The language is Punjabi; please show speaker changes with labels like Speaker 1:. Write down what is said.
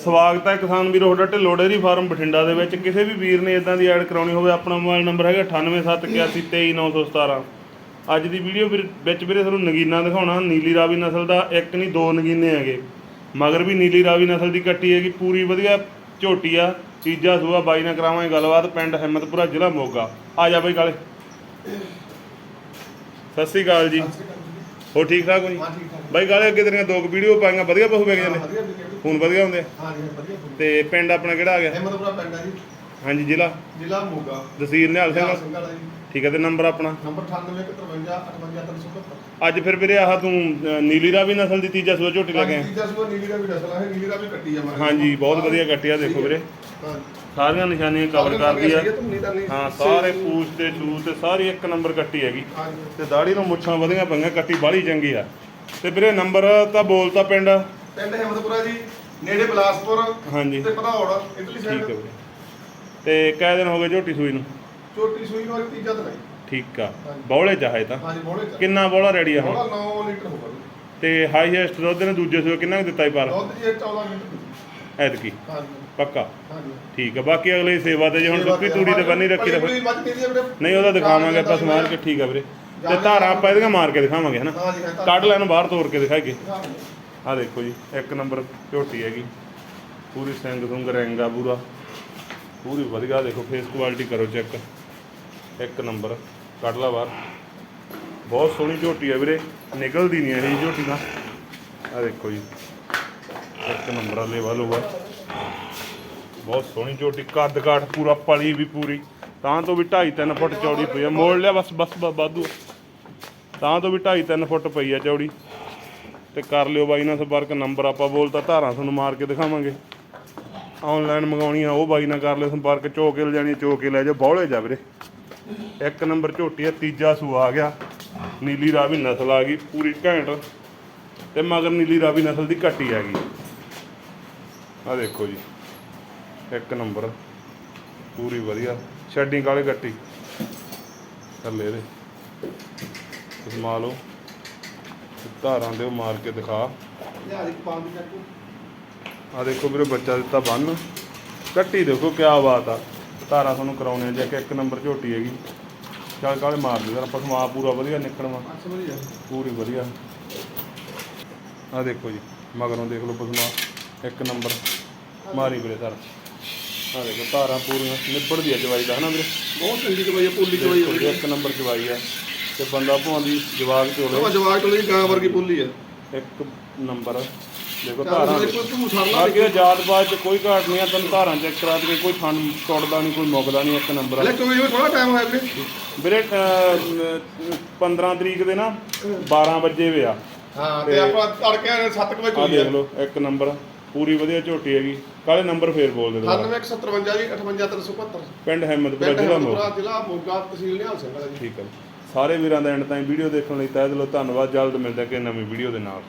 Speaker 1: ਸਵਾਗਤ ਹੈ ਕਿਸਾਨ ਵੀਰੋ, ਤੁਹਾਡਾ ਢਿੱਲੋਂ ਡੇਅਰੀ ਫਾਰਮ ਬਠਿੰਡਾ ਦੇ ਵਿੱਚ। ਕਿਸੇ ਵੀ ਵੀਰ ਨੇ ਇਦਾਂ ਦੀ ਐਡ ਕਰਾਉਣੀ ਹੋਵੇ, ਆਪਣਾ ਮੋਬਾਈਲ ਨੰਬਰ ਹੈਗਾ 9871823917 ਅੱਜ ਦੀ ਵੀਡੀਓ ਵਿੱਚ ਵੀਰੇ ਤੁਹਾਨੂੰ ਨਗੀਨਾ ਦਿਖਾਉਣਾ, ਨੀਲੀ ਰਾਵੀ ਨਸਲ ਦਾ, ਇੱਕ ਨਹੀਂ, ਦੋ ਨਗੀਨੇ ਹੈਗੇ। ਮਗਰ ਵੀ ਨੀਲੀ ਰਾਵੀ ਨਸਲ ਦੀ ਕੱਟੀ ਹੈਗੀ, ਪੂਰੀ ਵਧੀਆ ਝੋਟੀ ਆ, ਤੀਜਾ ਸੂਆ, ਬਾਈ ਨਾਲ ਕਰਾਵਾਂਗੇ ਗੱਲਬਾਤ, ਪਿੰਡ ਹਿੰਮਤਪੁਰਾ, ਜ਼ਿਲ੍ਹਾ ਮੋਗਾ। ਆ ਜਾ ਬਾਈ ਕਾਲੇ। ਸਤਿ ਸ਼੍ਰੀ ਅਕਾਲ ਜੀ। ਹੋ ਠੀਕ ਠਾਕ ਹੋ ਜੀ?
Speaker 2: ਹਾਂ ਠੀਕ ਠਾਕ।
Speaker 1: ਬਾਈ ਕਾਲੇ ਅੱਗੇ ਤੇਰੀਆਂ ਦੋ ਕੁ ਵੀਡੀਓ ਪਾਈਆਂ ਵਧੀਆ ਪਸ਼ੂ ਵਿਕ ਜਾਂਦੇ
Speaker 2: ਵਧੀਆ ਵਧੀਆ
Speaker 1: ਫੋਨ ਵਧੀਆ ਹੁੰਦੇ ਆ?
Speaker 2: ਹਾਂ ਜੀ ਵਧੀਆ
Speaker 1: ਤੇ ਪਿੰਡ ਆਪਣਾ ਕਿਹੜਾ ਆ ਗਿਆ?
Speaker 2: ਅਹਿਮਦਪੁਰਾ ਪਿੰਡ ਹੈ ਜੀ।
Speaker 1: ਹਾਂਜੀ ਜ਼ਿਲ੍ਹਾ?
Speaker 2: ਜ਼ਿਲ੍ਹਾ ਮੋਗਾ।
Speaker 1: ਤਹਿਸੀਲ ਨਿਹਾਲ ਸਿੰਘ।
Speaker 2: ਨਿਹਾਲ ਸਿੰਘ ਵਾਲਾ ਜੀ।
Speaker 1: ਠੀਕ ਹੈ ਤੇ ਨੰਬਰ ਆਪਣਾ?
Speaker 2: ਨੰਬਰ 9853
Speaker 1: ਅੱਜ ਫਿਰ ਵੀਰੇ ਆਹ ਤੂੰ ਨੀਲੀ ਰਾਵੀ ਨਸਲ ਦੀ ਤੀਜਾ ਸੂਆ ਝੋਟੀ ਲੈ ਕੇ ਆਇਆ।
Speaker 2: ਤੀਜਾ ਸੂਆ ਨੀਲੀ ਦਾ ਵੀ ਨਸਲ ਹੈ ਨੀਲੀ ਦਾ ਵੀ ਕੱਟੀ ਆ ਮਾਰੇ
Speaker 1: ਹਾਂਜੀ ਬਹੁਤ ਵਧੀਆ ਕੱਟੀ ਆ ਦੇਖੋ ਵੀਰੇ।
Speaker 2: ਹਾਂ
Speaker 1: ਸਾਰੀਆਂ ਨਿਸ਼ਾਨੀਆਂ ਕਵਰ ਕਰਦੀ ਆ। ਹਾਂ ਸਾਰੇ ਪੂਛ ਤੇ ਸੂਤ ਤੇ ਸਾਰੀ ਇੱਕ ਨੰਬਰ ਕੱਟੀ ਹੈਗੀ। ਤੇ ਦਾੜੀ ਨੂੰ ਮੁੱਛਾਂ ਵਧੀਆਂ ਪਈਆਂ ਕੱਟੀ ਬਾਹਲੀ ਚੰਗੀ ਆ। ਤੇ ਵੀਰੇ ਨੰਬਰ ਤਾਂ ਬੋਲਤਾ ਪਿੰਡ।
Speaker 2: ਪਿੰਡ ਅਹਿਮਦਪੁਰਾ ਜੀ ਨੇੜੇ ਬਲਾਸਪੁਰ
Speaker 1: ਹਾਂਜੀ।
Speaker 2: ਤੇ ਪਧੌੜ ਇਟਲੀ
Speaker 1: ਠੀਕ ਹੈ
Speaker 2: ਸਾਈਡ
Speaker 1: ਤੇ ਕਿਹ ਦਿਨ ਹੋ ਗਏ ਝੋਟੀ ਸੂਈ ਨੂੰ?
Speaker 2: ਛੋਟੀ ਸੂਈ ਵਾਲੀ ਤੀਜਾ ਨਹੀਂ
Speaker 1: ਠੀਕ ਆ। ਬੌਲੇ ਚਾਹੇ ਤਾਂ।
Speaker 2: ਹਾਂ ਜੀ ਬੋਲੇ ਚ
Speaker 1: ਕਿੰਨਾ ਬੌਲਾ ਰੈਡੀ ਆ ਹੁਣ?
Speaker 2: ਬੋਲਾ 9 ਲੀਟਰ ਹੋਊਗਾ ਜੀ।
Speaker 1: ਤੇ ਹਾਈਐਸਟ ਦੁੱਧ ਨੇ ਦੂਜੇ ਸੂਏ ਕਿੰਨਾ ਕੁ ਦਿੱਤਾ ਹੀ ਪਰ
Speaker 2: ਦੁੱਧ ਜੀ ਇਹ 14 ਲੀਟਰ।
Speaker 1: ਐਤਕੀ। ਪੱਕਾ? ਠੀਕ ਆ ਬਾਕੀ ਅਗਲੇ ਦੀ ਸੇਵਾ ਤੇ ਜੇ ਹੁਣ ਸੁੱਕੀ ਤੂੜੀ ਤੇ ਬੰਨੀ ਰੱਖੀ ਤਾਂ ਫਿਰ? ਨਹੀਂ ਉਹਦਾ ਦਿਖਾਵਾਂਗੇ ਆਪਾਂ ਸਮਾਰ ਕੇ ਠੀਕ ਆ ਵੀਰੇ। ਤੇ ਧਾਰਾਂ ਆਪਾਂ ਇਹਦੀਆਂ ਮਾਰ ਕੇ ਦਿਖਾਵਾਂਗੇ ਹਨਾ?
Speaker 2: ਹਾਂ ਜੀ ਹਾਂ ਤਾਂ-
Speaker 1: ਕੱਢ ਲੈਣ ਬਾਹਰ ਤੋੜ ਕੇ ਦਿਖਾਈਏ।
Speaker 2: ਹਾਂ ਜੀ।
Speaker 1: ਆ ਦੇਖੋ ਜੀ ਇੱਕ ਨੰਬਰ ਝੋਟੀ ਹੈਗੀ। ਪੂਰੀ ਸਿੰਘ ਸੁੰਗ ਰੈਂਗਾ ਪੂਰਾ ਪੂਰੀ ਵਧੀਆ ਦੇਖੋ ਫੇਸ ਕੁਆਲਿਟੀ ਕਰੋ ਚੈੱਕ ਇੱਕ ਨੰਬਰ ਕੱਢ ਲਾ ਬਾਹਰ। ਬਹੁਤ ਸੋਹਣੀ ਝੋਟੀ ਹੈ ਵੀਰੇ। ਨਿਕਲਦੀ ਨਹੀਂ ਇਹ ਝੋਟੀ ਦਾ ਆ ਦੇਖੋ ਜੀ। ਇੱਕ ਨੰਬਰ ਆ ਲੈਵਲ ਬਹੁਤ ਸੋਹਣੀ ਝੋਟੀ ਕੱਦ ਕਾਠ ਪੂਰਾ, ਪਲੀ ਵੀ ਪੂਰੀ। ਤਾਂ ਤੋਂ ਵੀ 2.5 3 ਫੁੱਟ ਚੌੜੀ ਪਈ ਆ। ਮੋੜ ਲਿਆ ਬਸ ਬਸ ਬ- ਵਾਧੂ। ਤਾਂ ਤੋਂ ਵੀ 2.5 3 ਫੁੱਟ ਪਈ ਆ ਚੌੜੀ। ਤੇ ਕਰ ਲਿਓ ਬਾਈ ਨਾਲ ਸੰਪਰਕ, ਨੰਬਰ ਆਪਾਂ ਬੋਲਤਾ, ਧਾਰਾਂ ਤੁਹਾਨੂੰ ਮਾਰ ਕੇ ਦਿਖਾਵਾਂਗੇ। ਆਨਲਾਈਨ ਮੰਗਾਉਣੀ ਆ ਉਹ ਬਾਈ ਨਾਲ ਕਰ ਲਿਓ ਸੰਪਰਕ। ਚੋ ਕੇ ਲਿਜਾਣੀ ਚੋ ਕੇ ਲੈ ਜਾਓ। ਬੌਲੇ ਜਾ ਵੀਰੇ। ਇੱਕ ਨੰਬਰ ਝੋਟੀ ਆ, ਤੀਜਾ ਸੂ ਆ ਗਿਆ। ਨੀਲੀ ਰਾਵੀ ਨਸਲ ਆ ਗਈ, ਪੂਰੀ ਘੈਂਟ। ਤੇ ਮਗਰ ਨੀਲੀ ਰਾਵੀ ਨਸਲ ਦੀ ਕੱਟੀ ਆ ਗਈ। ਆ ਦੇਖੋ ਜੀ ਇੱਕ ਨੰਬਰ ਪੂਰੀ ਵਧੀਆ। ਛੱਡੀ ਕਾਲੇ ਕੱਟੀ ਥੱਲੇ ਇਹਦੇ ਕਸਮਾ ਲਓ ਤੇ ਧਾਰਾਂ ਦੇ ਉਹ ਮਾਰ ਕੇ ਦਿਖਾ। ਆ ਦੇਖੋ ਵੀਰੇ ਬੱਚਾ ਦਿੱਤਾ ਬੰਨ। ਕੱਟੀ ਦੇਖੋ ਕਿਆ ਬਾਤ ਆ। ਧਾਰਾਂ ਤੁਹਾਨੂੰ ਕਰਾਉਣੇ ਆ ਜੇ ਕਿ ਇੱਕ ਨੰਬਰ ਝੋਟੀ ਹੈਗੀ। ਚੱਲ ਕਾਲੇ ਮਾਰ ਦੇ ਜਰਾ ਪਸਮਾ ਪੂਰਾ ਵਧੀਆ
Speaker 2: ਵਧੀਆ।
Speaker 1: ਪੂਰੀ ਵਧੀਆ। ਆ ਦੇਖੋ ਜੀ ਮਗਰੋਂ ਦੇਖ ਲਓ ਪਸਮਾ ਇੱਕ ਨੰਬਰ। ਮਾਰੀ ਵੀਰੇ ਧਾਰ। ਆ ਦੇਖੋ ਧਾਰਾਂ ਪੂਰੀਆਂ ਨਿਬੜਦੀ ਆ ਜਵਾਈ ਦਾ ਹਨਾ ਵੀਰੇ?
Speaker 2: ਬਹੁਤ ਚੰਗੀ ਦਵਾਈ ਹੈ ਪੁੱਲੀ ਦਵਾਈ
Speaker 1: ਜੀ, ਇੱਕ ਨੰਬਰ ਜਵਾਈ ਆ। ਤੇ ਬੰਦਾ ਭਵਾਂ ਦੀ ਜਵਾਬ
Speaker 2: ਉਹ
Speaker 1: ਚੋਲੇ
Speaker 2: ਜਵਾਕ ਕੋਲ ਗਾਂ ਵਰਗੀ ਪੁੱਲੀ ਹੈ
Speaker 1: ਇੱਕ ਨੰਬਰ। ਦੇਖੋ
Speaker 2: ਧਾਰਾਂ ਕੋਈ ਤੂੰ ਸਰਲਾ
Speaker 1: ਬਾਕੀ ਇਹ ਜਾਤ ਬਾਤ ਚ ਕੋਈ ਘਾਟ ਨਹੀਂ ਆ ਤੈਨੂੰ ਧਾਰਾਂ ਚੈੱਕ ਕਰਾ ਦੇ ਕੋਈ ਥਣ ਟੁੱਟਦਾ ਨਹੀਂ ਕੋਈ ਮੁੱਕਦਾ ਨਹੀਂ ਇੱਕ ਨੰਬਰ ਆ।
Speaker 2: ਹਲੇ ਕੋਈ ਥੋੜਾ ਟਾਈਮ ਹੋਇਆ ਵੀਰੇ।
Speaker 1: ਵੀਰੇ ਅਹ, 15 ਤਰੀਕ ਦੇ ਨਾ 12 ਵਜੇ ਵੇ ਆ।
Speaker 2: ਹਾਂ ਤੇ ਆਪਾਂ ਤੜਕੇ 7 ਵਜੇ
Speaker 1: ਆ। ਦੇਖ ਲਓ ਇੱਕ ਨੰਬਰ। ਪੂਰੀ ਵਧੀਆ ਝੋਟੀ ਹੈਗੀ। ਕਾਲੇ ਨੰਬਰ ਫੇਰ ਬੋਲ ਦੇ ਦੁਬਾਰਾ
Speaker 2: 9157 ਜੀ 58375
Speaker 1: ਪਿੰਡ ਹਿੰਮਤਪੁਰਾ ਜ਼ਿਲ੍ਹਾ ਮੋਗਾ।
Speaker 2: ਜ਼ਿਲ੍ਹਾ ਮੋਗਾ ਤਹਿਸੀਲ ਨਿਹਾਲ ਸਿੰਘ ਜੀ।
Speaker 1: ਠੀਕ ਹੈ। ਸਾਰੇ ਵੀਰਾਂ ਦਾ ਐਂਡ ਤਾਈਂ ਵੀਡੀਓ ਦੇਖਣ ਲਈ ਤਹਿ ਦਿਲੋਂ ਧੰਨਵਾਦ। ਜਲਦ ਮਿਲਦੇ ਹਾਂ ਕਿ ਨਵੀਂ ਵੀਡੀਓ ਦੇ ਨਾਲ।